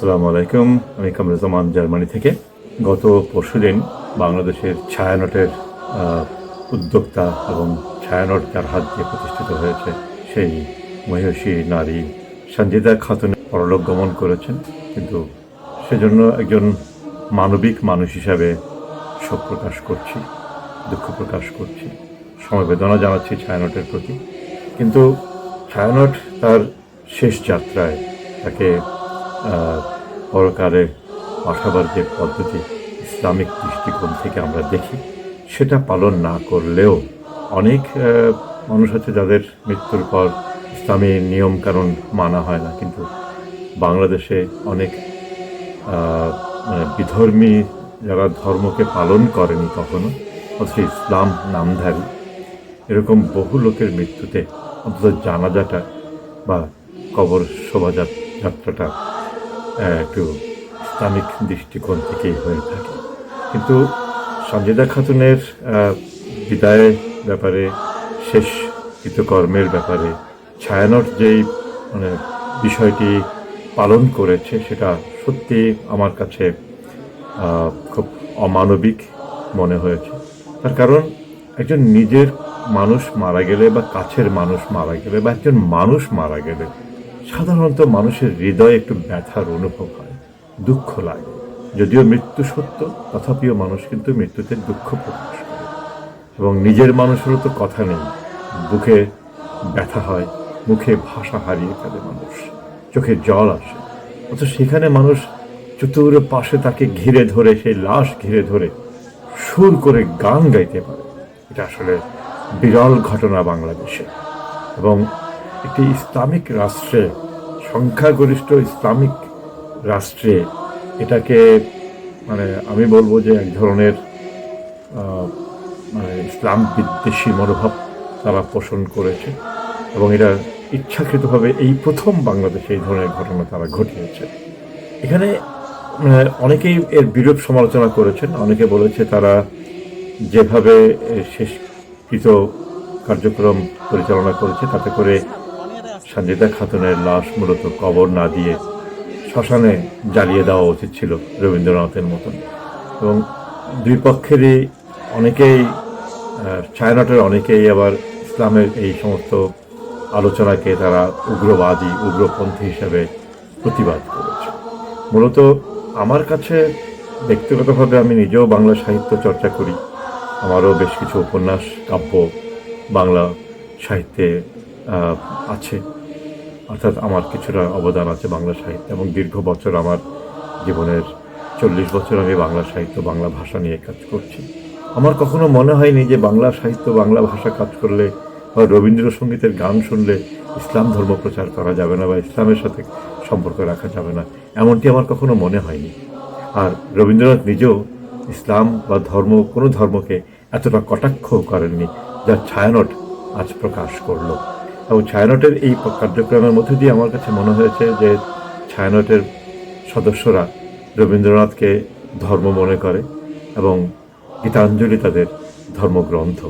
আসসালামু আলাইকুম। আমি কামরুজ্জামান জার্মানি থেকে। গত পরশুদিন বাংলাদেশের ছায়ানটের উদ্যোক্তা এবং ছায়ানট যার হাত দিয়ে প্রতিষ্ঠিত হয়েছে সেই মহিষী নারী সঞ্জিদা খাতুন পরলোক গমন করেছেন। কিন্তু সেজন্য একজন মানবিক মানুষ হিসাবে শোক প্রকাশ করছি, দুঃখ প্রকাশ করছি, সমবেদনা জানাচ্ছি ছায়ানটের প্রতি। কিন্তু ছায়ানট তার শেষ যাত্রায় তাকে পরকালে পাঠাবার যে পদ্ধতি ইসলামিক দৃষ্টিকোণ থেকে আমরা দেখি সেটা পালন না করলেও অনেক মানুষ আছে যাদের মৃত্যুর পর ইসলামী নিয়মকানুন মানা হয় না কিন্তু বাংলাদেশে অনেক মানে বিধর্মী যারা ধর্মকে পালন করেনি কখনো অথচ ইসলাম নামধারী এরকম বহু লোকের মৃত্যুতে অন্তত জানাজাটা বা কবর শোভাযাত- যাত্রাটা আহ, একটু ইসলামিক দৃষ্টিকোণ থেকেই হয়ে থাকে। কিন্তু সঞ্জিদা খাতুনের বিদায়ের ব্যাপারে, শেষ কৃতকর্মের ব্যাপারে, ছায়ানট যেই মানে বিষয়টি পালন করেছে, সেটা সত্যি আমার কাছে খুব অমানবিক মনে হয়েছে। তার কারণ, একজন নিজের মানুষ মারা গেলে বা কাছের মানুষ মারা গেলে বা একজন মানুষ মারা গেলে সাধারণত মানুষের হৃদয়ে একটু ব্যথার অনুভব হয়, দুঃখ লাগে। যদিও মৃত্যু সত্য, তথাপিও মানুষ কিন্তু মৃত্যুতে দুঃখ প্রকাশ করে। এবং নিজের মানুষেরও তো কথা নেই, বুকে ব্যথা হয়, মুখে ভাষা হারিয়ে ফেলে মানুষ, চোখে জল আসে। অথচ সেখানে মানুষ চতুর পাশে তাকে ঘিরে ধরে, সেই লাশ ঘিরে ধরে সুর করে গান গাইতে পারে। এটা আসলে বিরল ঘটনা বাংলাদেশে। এবং একটি ইসলামিক রাষ্ট্রে, সংখ্যাগরিষ্ঠ ইসলামিক রাষ্ট্রে, এটাকে মানে আমি বলব যে এক ধরনের মানে ইসলাম বিদ্বেষী মনোভাব তারা পোষণ করেছে এবং এটা ইচ্ছাকৃতভাবে এই প্রথম বাংলাদেশে এই ধরনের ঘটনা তারা ঘটিয়েছে। এখানে অনেকেই এর বিরূপ সমালোচনা করেছেন। অনেকে বলেছে তারা যেভাবে শেষকৃত কার্যক্রম পরিচালনা করেছে, তাতে করে সঞ্জিতা খাতুনের লাশ মূলত কবর না দিয়ে শ্মশানে জ্বালিয়ে দেওয়া উচিত ছিল রবীন্দ্রনাথের মতন। এবং দুই পক্ষেরই অনেকেই ছায়ানটের অনেকেই আবার ইসলামের এই সমস্ত আলোচনাকে তারা উগ্রবাদী, উগ্রপন্থী হিসেবে প্রতিবাদ করেছে। মূলত আমার কাছে ব্যক্তিগতভাবে আমি নিজেও বাংলা সাহিত্য চর্চা করি। আমারও বেশ কিছু উপন্যাস, কাব্য বাংলা সাহিত্যে আছে। অর্থাৎ আমার কিছুটা অবদান আছে বাংলা সাহিত্যে এবং দীর্ঘ বছর আমার জীবনের চল্লিশ বছর আমি বাংলা সাহিত্য, বাংলা ভাষা নিয়ে কাজ করছি। আমার কখনো মনে হয়নি যে বাংলা সাহিত্য, বাংলা ভাষা কাজ করলে বা রবীন্দ্রসঙ্গীতের গান শুনলে ইসলাম ধর্ম প্রচার করা যাবে না বা ইসলামের সাথে সম্পর্ক রাখা যাবে না, এমনটি আমার কখনো মনে হয়নি। আর রবীন্দ্রনাথ নিজেও ইসলাম বা ধর্ম, কোনো ধর্মকে এতটা কটাক্ষ করেননি যার ছায়ানট আজ প্রকাশ করল। এবং ছায়ানটের এই কার্যক্রমের মধ্যে দিয়ে আমার কাছে মনে হয়েছে যে ছায়ানটের সদস্যরা রবীন্দ্রনাথকে ধর্ম মনে করে এবং গীতাঞ্জলি তাদের ধর্মগ্রন্থ,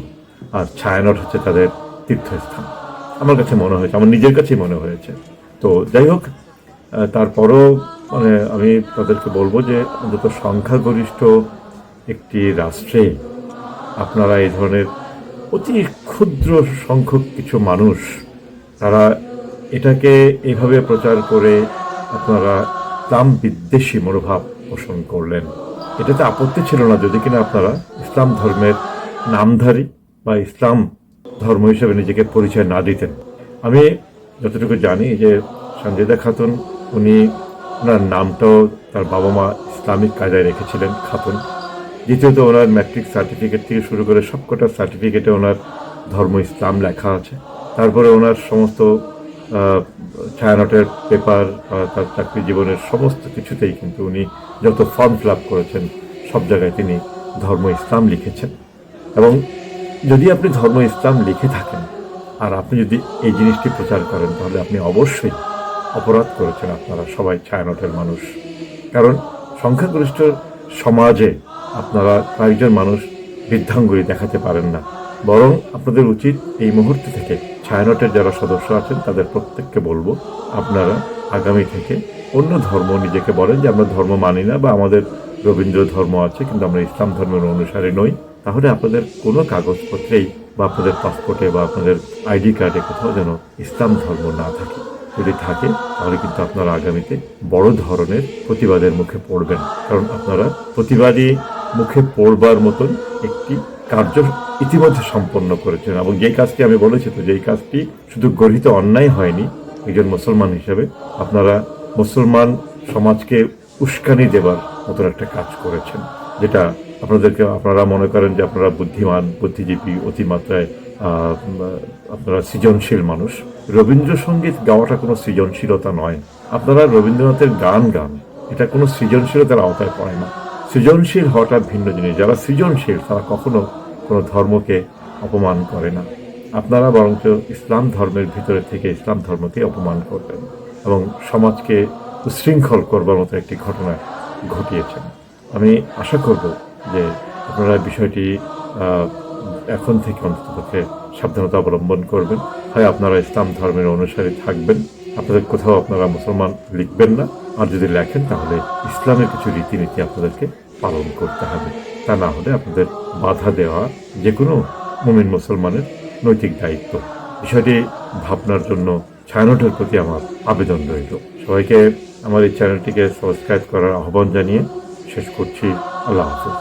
আর ছায়ানট হচ্ছে তাদের তীর্থস্থান। আমার কাছে মনে হয়েছে, আমার নিজের কাছেই মনে হয়েছে। তো যাই হোক তারপরও মানে আমি তাদেরকে বলব যে অন্তত সংখ্যাগরিষ্ঠ একটি রাষ্ট্রে আপনারা এই ধরনের অতি ক্ষুদ্র সংখ্যক কিছু মানুষ তারা এটাকে এভাবে প্রচার করে আপনারা ইসলাম বিদ্বেষী মনোভাব পোষণ করলেন। এটাতে আপত্তি ছিল না, যদি কিনা আপনারা ইসলাম ধর্মের নামধারী বা ইসলাম ধর্ম হিসেবে নিজেকে পরিচয় না দিতেন। আমি যতটুকু জানি যে সঞ্জিদা খাতুন, উনি ওনার নামটাও তার বাবা মা ইসলামিক কায়দায় রেখেছিলেন, খাতুন। দ্বিতীয়ত ওনার ম্যাট্রিক সার্টিফিকেট থেকে শুরু করে সবকটা সার্টিফিকেটে ওনার ধর্ম ইসলাম লেখা আছে। তারপরে ওনার সমস্ত ছায়ানটের পেপার তার চাকরি জীবনের সমস্ত কিছুতেই কিন্তু উনি যত ফর্ম ফিল করেছেন, সব জায়গায় তিনি ধর্ম ইসলাম লিখেছেন। এবং যদি আপনি ধর্ম ইসলাম লিখে থাকেন, আর আপনি যদি এই জিনিসটি প্রচার করেন, তাহলে আপনি অবশ্যই অপরাধ করেছেন আপনারা সবাই ছায়ানটের মানুষ। কারণ সংখ্যাগরিষ্ঠ সমাজে আপনারা কয়েকজন মানুষ বৃদ্ধাঙ্গুলি দেখাতে পারেন না। বরং আপনাদের উচিত এই মুহূর্তে থেকে ছায়ানটের যারা সদস্য আছেন, তাদের প্রত্যেককে বলব, আপনারা আগামী থেকে অন্য ধর্ম নিজেকে বলেন যে আমরা ধর্ম মানি না বা আমাদের রবীন্দ্র ধর্ম আছে, কিন্তু আমরা ইসলাম ধর্মের অনুসারে নই। তাহলে আপনাদের কোনো কাগজপত্রেই বা আপনাদের পাসপোর্টে বা আপনাদের আইডি কার্ডে কোথাও যেন ইসলাম ধর্ম না থাকে। যদি থাকে, তাহলে কিন্তু আপনারা আগামীতে বড় ধরনের প্রতিবাদের মুখে পড়বেন। কারণ আপনারা প্রতিবাদী মুখে পড়বার মতন একটি কার্য ইতিমধ্যে সম্পন্ন করেছেন এবং যেই কাজটি আমি বলেছি, তো যেই কাজটি শুধু গর্হিত অন্যায় হয়নি, একজন মুসলমান হিসেবে আপনারা মুসলমান সমাজকে উস্কানি দেবার মতন একটা কাজ করেছেন, যেটা আপনাদেরকে, আপনারা মনে করেন যে আপনারা বুদ্ধিমান, বুদ্ধিজীবী, অতিমাত্রায় আপনারা সৃজনশীল মানুষ। রবীন্দ্রসঙ্গীত গাওয়াটা কোনো সৃজনশীলতা নয়। আপনারা রবীন্দ্রনাথের গান গান, এটা কোনো সৃজনশীলতার আওতায় পড়ে না। সৃজনশীল হওয়াটা ভিন্ন জিনিস। যারা সৃজনশীল, তারা কখনো কোনো ধর্মকে অপমান করে না। আপনারা বরঞ্চ ইসলাম ধর্মের ভিতরে থেকে ইসলাম ধর্মকে অপমান করবেন এবং সমাজকে উশৃঙ্খল করবার মতো একটি ঘটনা ঘটিয়েছেন। আমি আশা করব যে আপনারা বিষয়টি এখন থেকে অন্ততপক্ষে সাবধানতা অবলম্বন করবেন। হয় আপনারা ইসলাম ধর্মের অনুসারী থাকবেন, আপনাদের কোথাও আপনারা মুসলমান লিখবেন না, আর যদি লেখেন তাহলে ইসলামের কিছু রীতিনীতি আপনাদেরকে পালন করতে হবে। তা না হলে আপনাদের বাধা দেওয়া যে কোনো মুমিন মুসলমানের নৈতিক দায়িত্ব। বিষয়টি ভাবনার জন্য ছায়ানটের প্রতি আমার আবেদন রইল। সবাইকে আমার এই চ্যানেলটিকে সাবস্ক্রাইব করার আহ্বান জানিয়ে শেষ করছি। আল্লাহ হাফিজ।